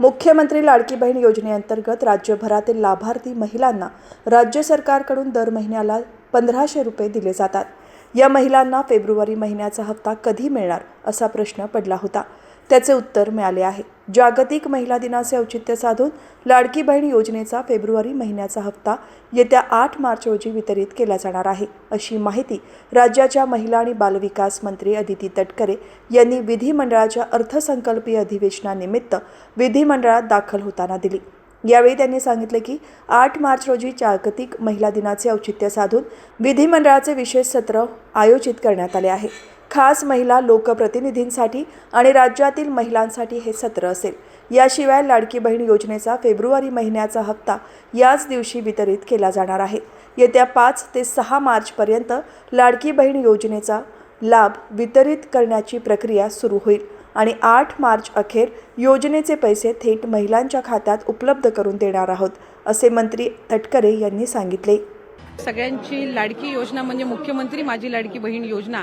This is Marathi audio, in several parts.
मुख्यमंत्री लाडकी बहीण योजनेअंतर्गत राज्यभरातील लाभार्थी महिलांना राज्य सरकारकडून दर महिन्याला पंधराशे रुपये दिले जातात. या महिलांना फेब्रुवारी महिन्याचा हप्ता कधी मिळणार असा प्रश्न पडला होता. त्याचे उत्तर मिळाले आहे. जागतिक महिला दिनाचे औचित्य साधून लाडकी बहीण योजनेचा फेब्रुवारी महिन्याचा हप्ता येत्या आठ मार्च रोजी वितरित केला जाणार आहे. अशी माहिती राज्याच्या महिला आणि बालविकास मंत्री अदिती तटकरे यांनी विधिमंडळाच्या अर्थसंकल्पीय अधिवेशनानिमित्त विधिमंडळात दाखल होताना दिली. यावेळी त्यांनी सांगितले की आठ मार्च रोजी जागतिक महिला दिनाचे औचित्य साधून विधिमंडळाचे विशेष सत्र आयोजित करण्यात आले आहे. खास महिला लोकप्रतिनिधींसाठी आणि राज्यातील महिलांसाठी हे सत्र असेल. याशिवाय लाडकी बहीण योजनेचा फेब्रुवारी महिन्याचा हप्ता याच दिवशी वितरित केला जाणार आहे. येत्या पाच ते सहा मार्चपर्यंत लाडकी बहीण योजनेचा लाभ वितरित करण्याची प्रक्रिया सुरू होईल आणि आठ मार्च अखेर योजनेचे पैसे थेट महिलांच्या खात्यात उपलब्ध करून देणार आहोत असे मंत्री तटकरे यांनी सांगितले. सगळ्यांची लाडकी योजना म्हणजे मुख्यमंत्री माझी लाडकी बहीण योजना.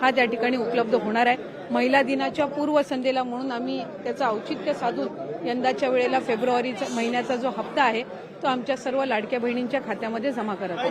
हा त्या ठिकाणी उपलब्ध होणार आहे. महिला दिनाच्या पूर्वसंध्येला म्हणून आम्ही त्याचं औचित्य साधून यंदाच्या वेळेला फेब्रुवारीचा महिन्याचा जो हप्ता आहे तो आमच्या सर्व लाडक्या बहिणींच्या खात्यामध्ये जमा करत आहोत.